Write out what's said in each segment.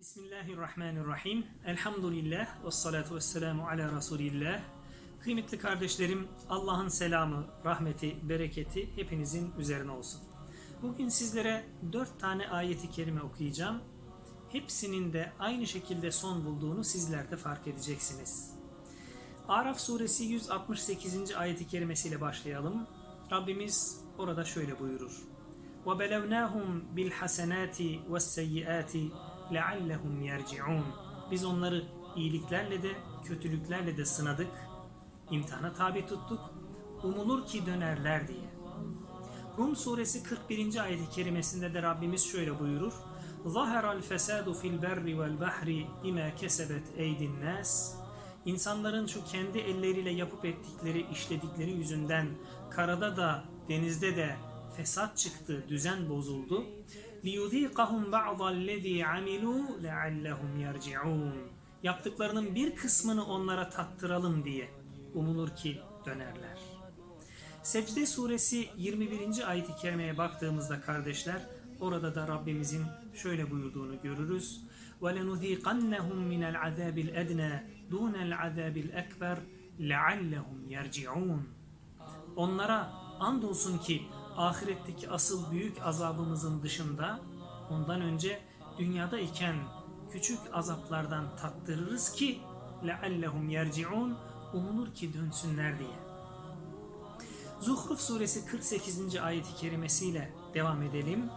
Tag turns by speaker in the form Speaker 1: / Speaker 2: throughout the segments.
Speaker 1: Bismillahirrahmanirrahim. Elhamdülillah ve salatu ve selamu ala Resulillah. Kıymetli kardeşlerim, Allah'ın selamı, rahmeti, bereketi hepinizin üzerine olsun. Bugün sizlere dört tane ayeti kerime okuyacağım. Hepsinin de aynı şekilde son bulduğunu sizler de fark edeceksiniz. Araf suresi 168. ayeti kerimesiyle başlayalım. Rabbimiz orada şöyle buyurur. وَبَلَوْنَاهُمْ بِالْحَسَنَاتِ وَالسَّيِّئَاتِ لَعَلَّهُمْ يَرْجِعُونَ Biz onları iyiliklerle de kötülüklerle de sınadık, imtihana tabi tuttuk, umulur ki dönerler diye. Rum suresi 41. ayet-i kerimesinde de Rabbimiz şöyle buyurur. ظَهَرَ الْفَسَادُ فِي الْبَرِّ وَالْبَحْرِ بِمَا كَسَبَتْ اَيْدِ النَّاسِ İnsanların şu kendi elleriyle yapıp ettikleri, işledikleri yüzünden karada da denizde de fesat çıktı, düzen bozuldu. لِيُذ۪يقَهُمْ بَعْضَ الَّذ۪ي عَمِلُوا لَعَلَّهُمْ يَرْجِعُونَ Yaptıklarının bir kısmını onlara tattıralım diye umulur ki dönerler. Secde suresi 21. ayet-i kerimeye baktığımızda kardeşler orada da Rabbimizin şöyle buyurduğunu görürüz. وَلَنُذ۪يقَنَّهُمْ مِنَ الْعَذَابِ الْاَدْنَى دُونَ الْعَذَابِ الْاَكْبَرِ لَعَلَّهُمْ يَرْجِعُونَ Onlara andolsun ki ahiretteki asıl büyük azabımızın dışında ondan önce dünyada iken küçük azaplardan tattırırız ki لَعَلَّهُمْ يَرْجِعُونَ Umulur ki dönsünler diye. Zuhruf suresi 48. ayeti kerimesiyle devam edelim.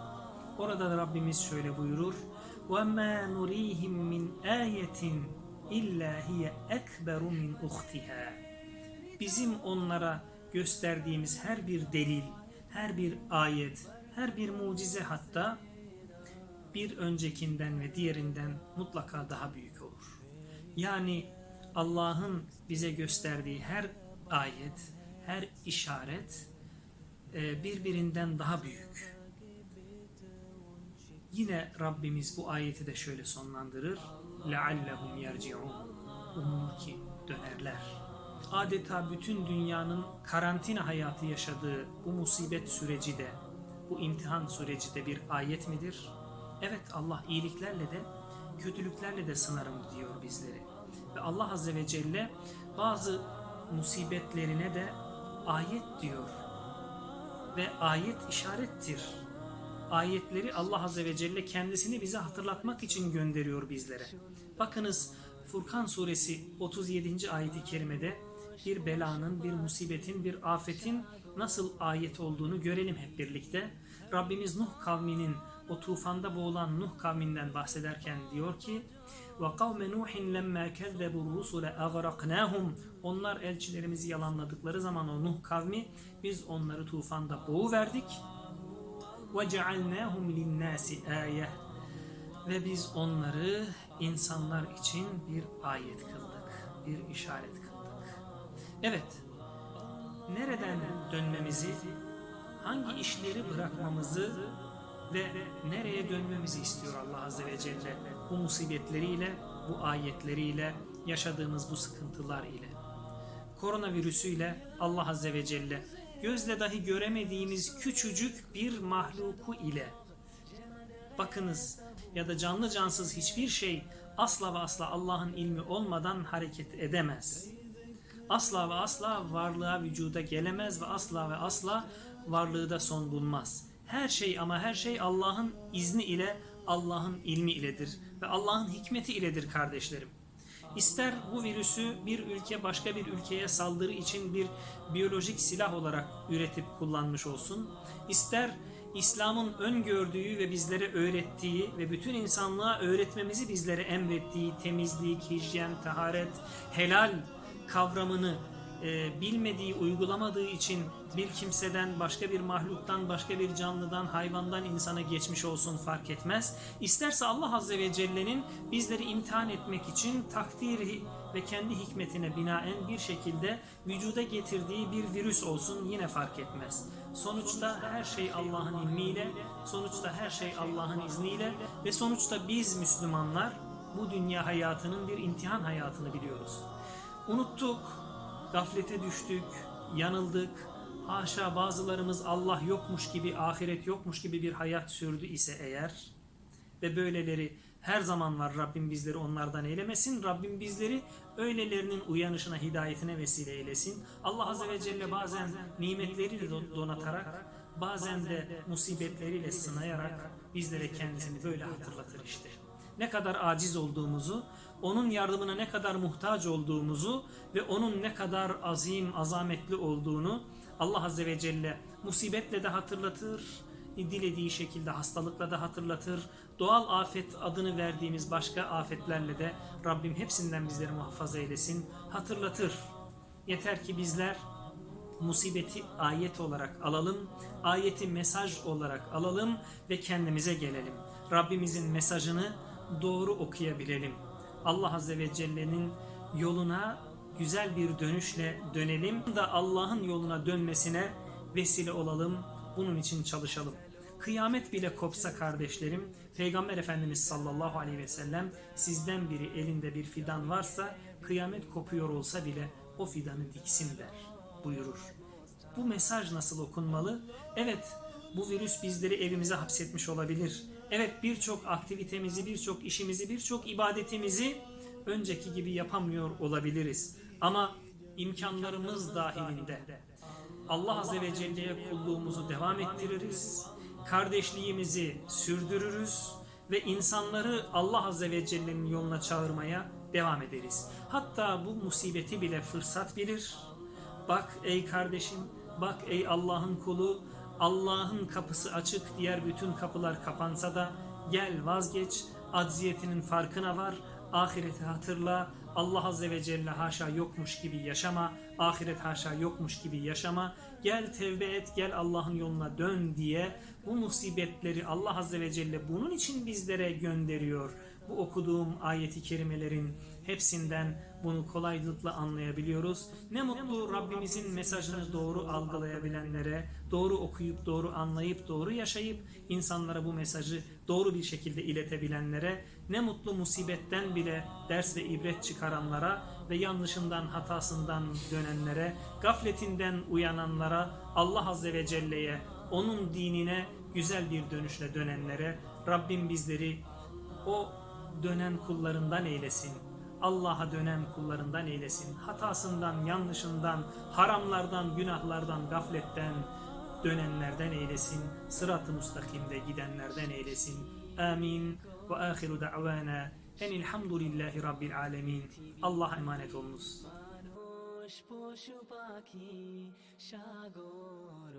Speaker 1: Orada da Rabbimiz şöyle buyurur. وَمَا نُرِيهِمْ مِنْ آيَةٍ اِلَّا هِيَ اَكْبَرُ مِنْ اُخْتِهَا Bizim onlara gösterdiğimiz her bir delil, her bir ayet, her bir mucize hatta bir öncekinden ve diğerinden mutlaka daha büyük olur. Yani Allah'ın bize gösterdiği her ayet, her işaret e, birbirinden daha büyük. Yine Rabbimiz bu ayeti de şöyle sonlandırır. لَعَلَّهُمْ يَرْجِعُونَ Umulur ki dönerler. Adeta bütün dünyanın karantina hayatı yaşadığı bu musibet süreci de, bu imtihan süreci de bir ayet midir? Evet Allah iyiliklerle de, kötülüklerle de sınarım diyor bizleri. Ve Allah Azze ve Celle bazı musibetlerine de ayet diyor. Ve ayet işarettir. Ayetleri Allah Azze ve Celle kendisini bize hatırlatmak için gönderiyor bizlere. Bakınız Furkan suresi 37. ayeti kerimede bir belanın, bir musibetin, bir afetin nasıl ayet olduğunu görelim hep birlikte. Rabbimiz Nuh kavminin o tufanda boğulan Nuh kavminden bahsederken diyor ki وَقَوْمَ نُوحٍ لَمَّا كَذَّبُوا الرُّسُلَ اَغْرَقْنَاهُمْ Onlar elçilerimizi yalanladıkları zaman o Nuh kavmi biz onları tufanda boğuverdik. ve cealnâhum linnâsi âye ve biz onları insanlar için bir ayet kıldık, bir işaret kıldık. Evet, nereden dönmemizi, hangi işleri bırakmamızı ve nereye dönmemizi istiyor Allah Azze ve Celle bu musibetleriyle, bu ayetleriyle, yaşadığımız bu sıkıntılar ile. Koronavirüsüyle Allah Azze ve Celle gözle dahi göremediğimiz küçücük bir mahluku ile bakınız ya da canlı cansız hiçbir şey asla ve asla Allah'ın ilmi olmadan hareket edemez. Asla ve asla varlığa vücuda gelemez ve asla ve asla varlığı da son bulmaz. Her şey ama her şey Allah'ın izni ile Allah'ın ilmi iledir ve Allah'ın hikmeti iledir kardeşlerim. İster bu virüsü bir ülke başka bir ülkeye saldırı için bir biyolojik silah olarak üretip kullanmış olsun, ister İslam'ın öngördüğü ve bizlere öğrettiği ve bütün insanlığa öğretmemizi bizlere emrettiği temizlik, hijyen, taharet, helal kavramını e, bilmediği, uygulamadığı için bir kimseden, başka bir mahluktan, başka bir canlıdan, hayvandan insana geçmiş olsun fark etmez. İsterse Allah Azze ve Celle'nin bizleri imtihan etmek için takdiri ve kendi hikmetine binaen bir şekilde vücuda getirdiği bir virüs olsun yine fark etmez. Sonuçta her şey Allah'ın ilmiyle, sonuçta her şey Allah'ın izniyle ve sonuçta biz Müslümanlar bu dünya hayatının bir imtihan hayatını biliyoruz. Unuttuk, gaflete düştük, yanıldık, haşa bazılarımız Allah yokmuş gibi, ahiret yokmuş gibi bir hayat sürdü ise eğer ve böyleleri her zaman var Rabbim bizleri onlardan eylemesin. Rabbim bizleri öylelerinin uyanışına, hidayetine vesile eylesin. Allah Azze ve Celle bazen nimetleriyle do- donatarak, bazen de musibetleriyle sınayarak bizlere kendisini böyle hatırlatır işte. Ne kadar aciz olduğumuzu, onun yardımına ne kadar muhtaç olduğumuzu ve onun ne kadar azim, azametli olduğunu Allah Azze ve Celle musibetle de hatırlatır, dilediği şekilde hastalıkla da hatırlatır. Doğal afet adını verdiğimiz başka afetlerle de Rabbim hepsinden bizleri muhafaza eylesin, hatırlatır. Yeter ki bizler musibeti ayet olarak alalım, ayeti mesaj olarak alalım ve kendimize gelelim. Rabbimizin mesajını doğru okuyabilelim. Allah Azze ve Celle'nin yoluna güzel bir dönüşle dönelim da Allah'ın yoluna dönmesine vesile olalım. Bunun için çalışalım. Kıyamet bile kopsa kardeşlerim, Peygamber Efendimiz sallallahu aleyhi ve sellem sizden biri elinde bir fidan varsa kıyamet kopuyor olsa bile o fidanı diksin der buyurur. Bu mesaj nasıl okunmalı? Evet, bu virüs bizleri evimize hapsetmiş olabilir. Evet, birçok aktivitemizi, birçok işimizi, birçok ibadetimizi önceki gibi yapamıyor olabiliriz. Ama imkanlarımız dahilinde Allah Azze ve Celle'ye kulluğumuzu devam ettiririz. Kardeşliğimizi sürdürürüz ve insanları Allah Azze ve Celle'nin yoluna çağırmaya devam ederiz. Hatta bu musibeti bile fırsat bilir. Bak ey kardeşim, bak ey Allah'ın kulu, Allah'ın kapısı açık, diğer bütün kapılar kapansa da gel vazgeç, acziyetinin farkına var, ahireti hatırla, Allah Azze ve Celle haşa yokmuş gibi yaşama, ahiret haşa yokmuş gibi yaşama, gel tevbe et, gel Allah'ın yoluna dön diye bu musibetleri Allah Azze ve Celle bunun için bizlere gönderiyor. Bu okuduğum ayeti kerimelerin hepsinden bunu kolaylıkla anlayabiliyoruz. Ne mutlu Rabbimizin mesajını doğru algılayabilenlere, doğru okuyup, doğru anlayıp, doğru yaşayıp insanlara bu mesajı doğru bir şekilde iletebilenlere, ne mutlu musibetten bile ders ve ibret çıkaranlara ve yanlışından, hatasından dönenlere, gafletinden uyananlara, Allah Azze ve Celle'ye, onun dinine güzel bir dönüşle dönenlere Rabbim bizleri o dönen kullarından eylesin. Allah'a dönen kullarından eylesin. Hatasından, yanlışından, haramlardan, günahlardan, gafletten dönenlerden eylesin. Sırat-ı mustakimde gidenlerden eylesin. Amin. Ve ahiru da'vana enilhamdülillahi rabbil alemin. Allah'a emanet olunuz.
Speaker 2: মানুষ পশু পাখি সাগর